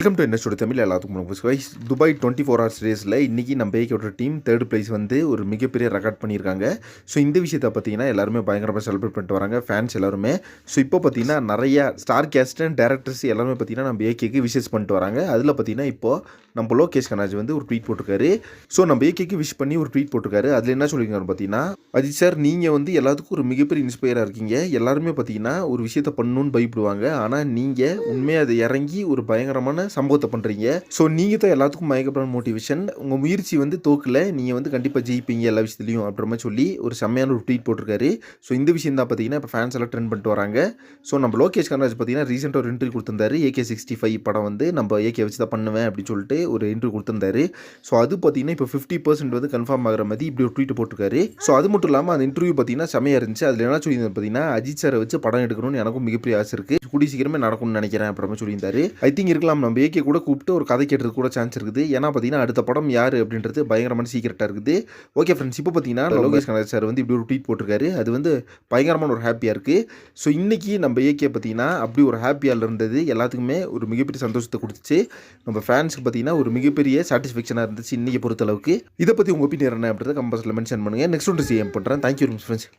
Welcome to என்ன தமிழ் எல்லாத்துக்கும் வணக்கம் துபாய் டுவெண்ட்டி ஃபோர் ஹவர்ஸ் ரேஸில் இன்றைக்கி நம்ம ஏகோட டீம் தேர்ட் பிளேஸ் வந்து ஒரு மிகப்பெரிய ரெக்கார்ட் பண்ணியிருக்காங்க. ஸோ இந்த விஷயத்தை பார்த்தீங்கன்னா எல்லாருமே பயங்கரமாக செலிப்ரேட் பண்ணிட்டு வராங்க ஃபேன்ஸ் எல்லாருமே. ஸோ இப்போ பார்த்தீங்கன்னா நிறையா ஸ்டார் கேஸ்ட் அண்ட் டேரக்டர்ஸ் எல்லாருமே பார்த்தீங்கன்னா நம்ம ஏகேக்கு விஷஸ் பண்ணிட்டு வராங்க. அதில் பார்த்தீங்கன்னா இப்போ நம்ம லோகேஷ் கனாஜ் வந்து ஒரு ட்வீட் போட்டிருக்காரு. ஸோ நம்ம ஏகேக்கு விஷ் பண்ணி ஒரு ட்வீட் போட்டிருக்காரு. அதில் என்ன சொல்லியிருக்காரு பார்த்தீங்கன்னா அஜித் சார் நீங்கள் வந்து எல்லாத்துக்கும் ஒரு மிகப்பெரிய இன்ஸ்பயராக இருக்கீங்க. எல்லாருமே பார்த்தீங்கன்னா ஒரு விஷயத்தை பண்ணணும்னு பயப்படுவாங்க. ஆனால் நீங்கள் உண்மையாக அதை இறங்கி ஒரு பயங்கரமான சம்பவத்தை பண்ணுறீங்க ஸோ நீங்கள் தான் எல்லாத்துக்கும் பயங்கரமான மோட்டிவேஷன் உங்கள் முயற்சி வந்து தோக்கலை. நீங்கள் வந்து கண்டிப்பாக ஜெயிப்பீங்க எல்லா விஷயத்துலையும் அப்படின்ற மாதிரி சொல்லி ஒரு செம்மையான ஒரு ட்வீட் போட்டிருக்காரு. ஸோ இந்த விஷயம் தான் பார்த்தீங்கன்னா இப்போ ஃபேன்ஸ் எல்லாம் ட்ரெண்ட் பண்ணிட்டு வராங்க. ஸோ நம்ம லோகேஷ் கனராஜ் பார்த்தீங்கன்னா ரீசெண்டாக ஒரு இன்டர்வியூ கொடுத்துருந்தாரு. ஏகே சிக்ஸ்டி ஃபைவ் படம் வந்து நம்ம ஏகே வச்சு தான் பண்ணுவேன் அப்படின்னு சொல்லிட்டு ஒரு இன்டர்வியூ கொடுத்துருந்தாரு. ஸோ அது பார்த்தீங்கன்னா இப்போ ஃபிஃப்டி பர்சன்ட் வந்து கன்ஃபார்ம் ஆகிற மாதிரி இப்படி ஒரு ட்வீட் போட்டிருக்காரு. ஸோ அது மட்டும் இல்லாமல் அந்த இன்டர்வியூ பார்த்தீங்கன்னா செம்மையாக இருந்துச்சு. அதில் என்ன சொல்லியிருந்தது பார்த்தீங்கன்னா அஜித் சாரை வச்சு படம் எடுக்கணும்னு எனக்கும் மிகப்பெரிய ஆசை இருக்குது கூடி சீக்கிரமே நடக்கும்னு நினைக்கிறேன் அப்புறமா சொல்லியிருந்தாரு. ஐ திங்க் இருக்கலாம் நம்ம ஏகே கூட கூப்பிட்டு ஒரு கதை கேட்டது கூட சான்ஸ் இருக்குது. ஏன்னா பார்த்தீங்கன்னா அடுத்த படம் யார் அப்படின்றது பயங்கரமான சீக்கிரட்டாக இருக்குது. ஓகே ஃப்ரெண்ட்ஸ் இப்போ பார்த்தீங்கன்னா லோகேஷ் கனகராஜ் சார் வந்து இப்படி ஒரு ட்வீட் போட்டிருக்காரு. அது வந்து பயங்கரமான ஒரு ஹாப்பியாக இருக்குது ஸோ இன்றைக்கி நம்ம ஏகே பார்த்தீங்கன்னா அப்படி ஒரு ஹாப்பியாக இருந்தது. எல்லாத்துக்குமே ஒரு மிகப்பெரிய சந்தோஷத்தை கொடுத்துச்சு. நம்ம ஃபேன்ஸுக்கு பார்த்தீங்கன்னா ஒரு மிகப்பெரிய சாட்டிஸ்ஃபேக்ஷனாக இருந்துச்சு இன்றைக்கி பொறுத்தளவுக்கு. இதை பற்றி உங்கள் ஒப்பீனியன் என்ன அப்படின்றத கம்பல்ஸில் மென்ஷன் பண்ணுங்கள் நெக்ஸ்ட் ஒன்று சிஎம் பண்ணுறேன் தேங்க்யூ ஃப்ரெண்ட்ஸ்